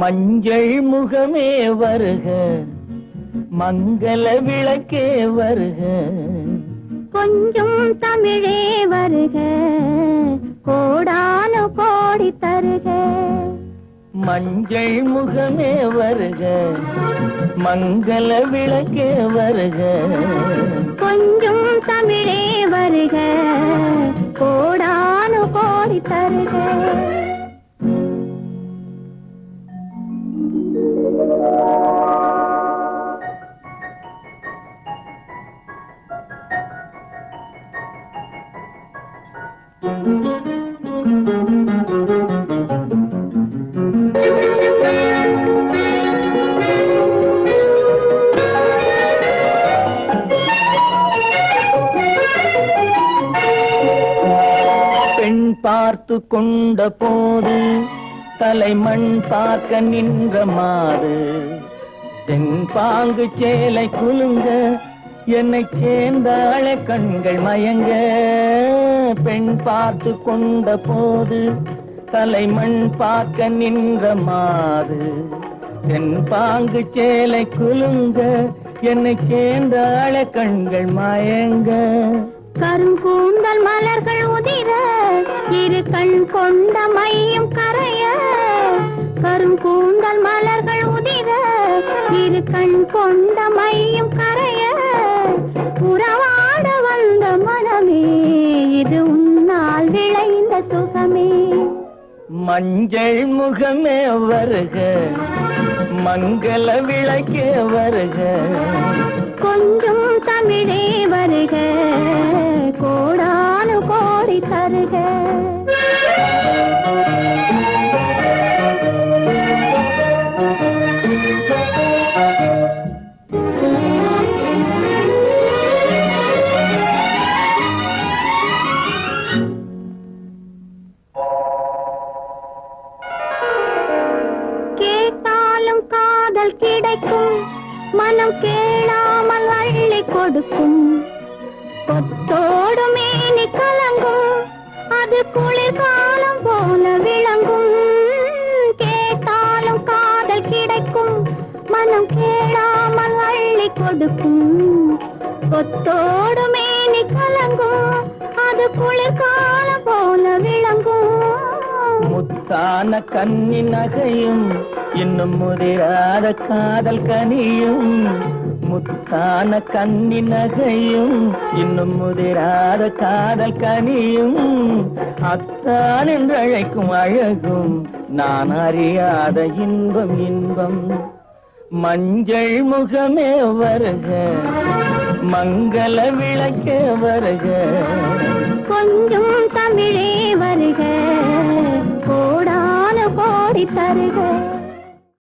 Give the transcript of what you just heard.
மஞ்சள் முகமே வருக மங்கள விளக்கே வருக. கொஞ்சம் தமிழே வருக கோடானு கோடி தருக. மஞ்சள் முகமே வருக மங்கள விளக்கே வருக. கொஞ்சம் தமிழே வருக பார்த்து கொண்ட போது தலைமண் பார்க்க நின்ற மாது. தென்பாங்கு சேலை குலுங்க என்னை சேர்ந்தாழ கண்கள் மயங்க. பெண் பார்த்து கொண்ட போது தலைமண் பார்க்க நின்ற மாது தென்பாங்கு சேலை குலுங்க என்னை சேர்ந்தாழ கண்கள் மயங்க. கருங்கூந்தல் மலர்கள் உதிர இரு கண் கொண்ட மையம் கரைய. கருங்கூந்தல் மலர்கள் உதிர இரு கண் கொண்ட மையம் கரைய. உறவாட வந்த மனமே இது உன்னால் விளைந்த சுகமே. மஞ்சள் முகமே வருக மங்கள விளக்கே வருக. கொஞ்சம் தமிழே வருக கோடானு காதல் கிடைக்கும். மனம் கேளாமல் அள்ளி கொடுக்கும். கொத்தோடு மேனி கலங்கும். அது குளிர்காலம் போல விளங்கும். கேட்டாலும் காதல் கிடைக்கும். மனம் கேளாமல் அள்ளி கொடுக்கும். கொத்தோடு மேனி கலங்கும். அது குளிர்காலம் போல விளங்கும். முத்தான கண்ணி நகையும் இன்னும் முதிராத காதல் கனியும் முத்தான கண்ணி நகையும் இன்னும் முதிராத காதல் கனியும் அத்தான் என்று அழைக்கும் அழகும் நான் அறியாத இன்பம் இன்பம். மஞ்சள் முகமே வருக மங்கள விளக்கே வருக. கொஞ்சம் தமிழே வருக கோடான கோடி தருக.